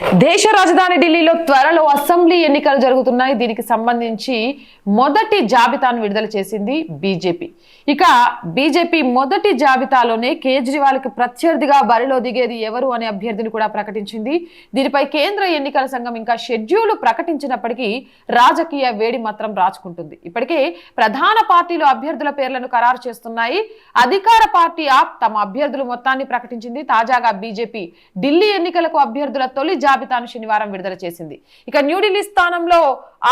దేశ రాజధాని ఢిల్లీలో త్వరలో అసెంబ్లీ ఎన్నికలు జరుగుతున్నాయి. దీనికి సంబంధించి మొదటి జాబితాను విడుదల చేసింది బీజేపీ. ఇక బీజేపీ మొదటి జాబితాలోనే కేజ్రీవాల్కి ప్రత్యర్థిగా బరిలో దిగేది ఎవరు అనే అభ్యర్థిని కూడా ప్రకటించింది. దీనిపై కేంద్ర ఎన్నికల సంఘం ఇంకా షెడ్యూల్ ప్రకటించినప్పటికీ రాజకీయ వేడి మాత్రం రాచుకుంటుంది ఇప్పటికే ప్రధాన పార్టీలు అభ్యర్థుల పేర్లను ఖరారు చేస్తున్నాయి. అధికార పార్టీ ఆప్ తమ అభ్యర్థులు మొత్తాన్ని ప్రకటించింది. తాజాగా బీజేపీ ఢిల్లీ ఎన్నికలకు అభ్యర్థుల తొలి జాబితాను శనివారం విడుదల చేసింది. ఇక న్యూఢిల్లీ స్థానంలో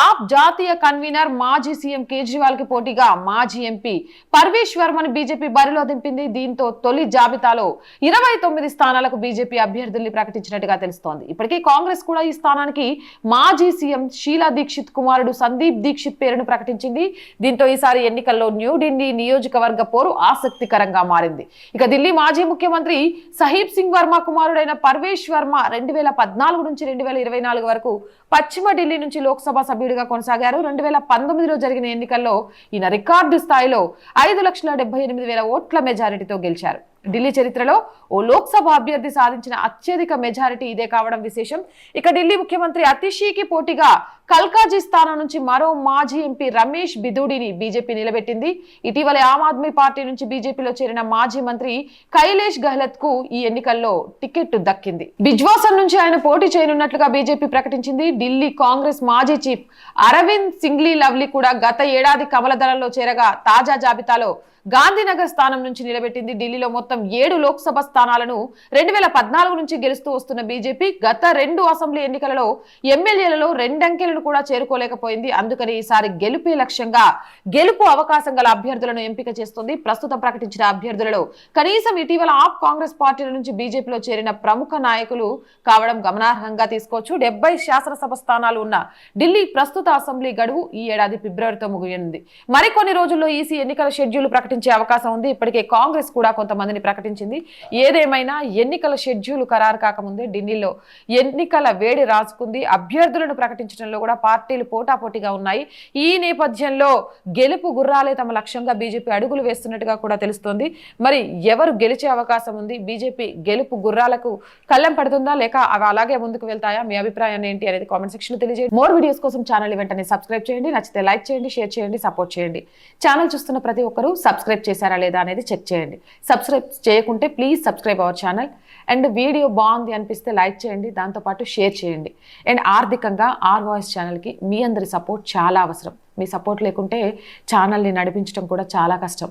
ఆప్ జాతీయ కన్వీనర్ మాజీ సీఎం కేజ్రీవాల్కి పోటీగా మాజీ ఎంపీ పర్వేష్ వర్మను బీజేపీ బరిలో దింపింది. దీంతో తొలి జాబితాలో ఇరవై తొమ్మిది స్థానాలకు బీజేపీ అభ్యర్థుల్ని ప్రకటించినట్టుగా తెలుస్తోంది. ఇప్పటికే కాంగ్రెస్ కూడా ఈ స్థానానికి మాజీ సీఎం షీలా దీక్షిత్ కుమారుడు సందీప్ దీక్షిత్ పేరును ప్రకటించింది. దీంతో ఈసారి ఎన్నికల్లో న్యూఢిల్లీ నియోజకవర్గ పోరు ఆసక్తికరంగా మారింది. ఇక ఢిల్లీ మాజీ ముఖ్యమంత్రి సహీబ్ సింగ్ వర్మ కుమారుడైన పర్వేష్ వర్మ రెండు వేల పద్నాలుగు నుంచి రెండు వేల ఇరవై నాలుగు వరకు పశ్చిమ ఢిల్లీ నుంచి లోక్సభ సభ్యుడిగా కొనసాగారు. రెండు వేల పంతొమ్మిదిలో జరిగిన ఎన్నికల్లో ఈయన రికార్డు స్థాయిలో ఐదు లక్షల డెబ్బై ఎనిమిది వేల ఓట్ల మెజారిటీతో గెలిచారు. ఢిల్లీ చరిత్రలో ఓ లోక్సభ అభ్యర్థి సాధించిన అత్యధిక మెజారిటీ ఇదే కావడం విశేషం. ఇక ఢిల్లీ ముఖ్యమంత్రి అతిషీకి పోటీగా కల్కాజీ స్థానం నుంచి మరో మాజీ ఎంపీ రమేష్ బిదూడిని బీజేపీ నిలబెట్టింది. ఇటీవల ఆమ్ ఆద్మీ పార్టీ నుంచి బీజేపీలో చేరిన మాజీ మంత్రి కైలేష్ గెహ్లత్కు ఈ ఎన్నికల్లో టికెట్ దక్కింది. బిజ్వాసన్ నుంచి ఆయన పోటీ చేయనున్నట్లుగా బీజేపీ ప్రకటించింది. ఢిల్లీ కాంగ్రెస్ మాజీ చీఫ్ అరవింద్ సింగ్లీ లవ్లీ కూడా గత ఏడాది కమల దళంలో చేరగా తాజా జాబితాలో గాంధీనగర్ స్థానం నుంచి నిలబెట్టింది ఢిల్లీలో మొత్తం ఏడు లోక్సభ స్థానాలను రెండు వేల పద్నాలుగు నుంచి గెలుస్తూ వస్తున్న బీజేపీ గత రెండు అసెంబ్లీ ఎన్నికలలో ఎమ్మెల్యేలలో రెండంకెలను కూడా చేరుకోలేకపోయింది. అందుకని ఈసారి గెలుపే లక్ష్యంగా గెలుపు అవకాశం గల అభ్యర్థులను ఎంపిక చేస్తుంది. ప్రస్తుతం ప్రకటించిన అభ్యర్థులలో కనీసం ఇటీవల ఆప్ కాంగ్రెస్ పార్టీల నుంచి బీజేపీలో చేరిన ప్రముఖ నాయకులు కావడం గమనార్హంగా తీసుకోవచ్చు. డెబ్బై శాసనసభ స్థానాలు ఉన్న ఢిల్లీ ప్రస్తుత అసెంబ్లీ గడువు ఈ ఏడాది ఫిబ్రవరితో ముగియనుంది. మరికొన్ని రోజుల్లో ఈసీ ఎన్నికల షెడ్యూల్ ప్రకటించే అవకాశం ఉంది. ఇప్పటికే కాంగ్రెస్ కూడా కొంతమందిని ప్రకటించింది. ఏదేమైనా ఎన్నికల షెడ్యూల్ ఖరారు కాకముందే ఢిల్లీలో ఎన్నికల వేడి రాసుకుంది అభ్యర్థులను ప్రకటించడంలో కూడా పార్టీలు పోటాపోటీగా ఉన్నాయి. ఈ నేపథ్యంలో గెలుపు గుర్రాలే తమ లక్ష్యంగా బీజేపీ అడుగులు వేస్తున్నట్టుగా కూడా తెలుస్తోంది. మరి ఎవరు గెలిచే అవకాశం ఉంది? బీజేపీ గెలుపు గుర్రాలకు కళ్ళెం పడుతుందా? లేక అవి అలాగే ముందుకు వెళ్తాయా? మీ అభిప్రాయాన్ని ఏంటి అనేది కామెంట్ సెక్షన్ తెలియజేయండి. మోర్ వీడియోస్ కోసం ఛానల్ వెంటనే సబ్స్క్రైబ్ చేయండి. నచ్చితే లైక్ చేయండి షేర్ చేయండి సపోర్ట్ చేయండి. ఛానల్ చూస్తున్న ప్రతి ఒక్కరూ సబ్స్క్రైబ్ చేశారా లేదా అనేది చెక్ చేయండి. సబ్స్క్రైబ్ చేయకుంటే please subscribe our channel and video బాగుంది అనిపిస్తే లైక్ చేయండి దాంతోపాటు షేర్ చేయండి. అండ్ ఆర్థికంగా ఆర్ వాయిస్ ఛానల్కి మీ అందరి సపోర్ట్ చాలా అవసరం. మీ సపోర్ట్ లేకుంటే ఛానల్ని నడిపించడం కూడా చాలా కష్టం.